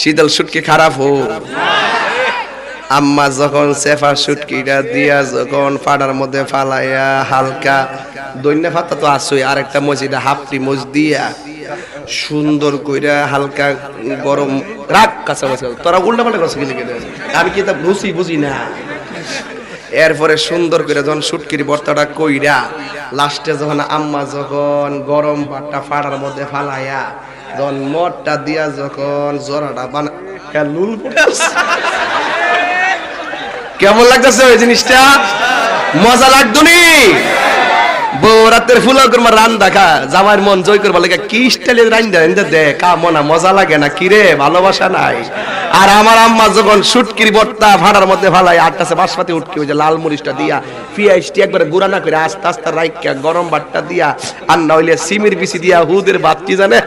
শীতল সুটকি খারাপ হোক। আম্মা যখন সেফা সুটকিটা দিয়া যখন ফাড়ার মধ্যে ফালাইয়া হালকা দৈন্য ফাতা তো আসই আর একটা মসজিদে হাফটি মজ দিয়া সুন্দর কইরা হালকা গরম রাগ কাছে তোরা উল্টা পাল্টা গেলে আমি কি তা বুঝি বুঝি না। এরপরে সুন্দর করে যখন সুটকির বর্তাটা কইরা, লাস্টে যখন আম্মা যখন গরম ভাতটা ফাড়ার মধ্যে ফালাইয়া, যখন মদটা দিয়া যখন জরাটা বানা লুল কেমন লাগতেছে ওই জিনিসটা? মজা লাগতো নি? রাতের ফুল করমা রান দেখা, জামাইয়ের মন জয় করবা লাগে। কি স্টাইলে রান দেয় দে মনা মজা লাগে না, কিরে, ভালোবাসা নাই। আর আমার আম্মা যখন সুটকির বট্টা ভাড়ার মধ্যে ফালাই আটটাছে বাসপাতি উঠকি ওই যে লাল মরিচটা দিয়া পিয়াইসটি একবারে গুড়া না করে আস্তে আস্তে রাইকা গরম ভাতটা দিয়া, আর নইলে সিমির বিচি দিয়া হুদের বাতটি জানে?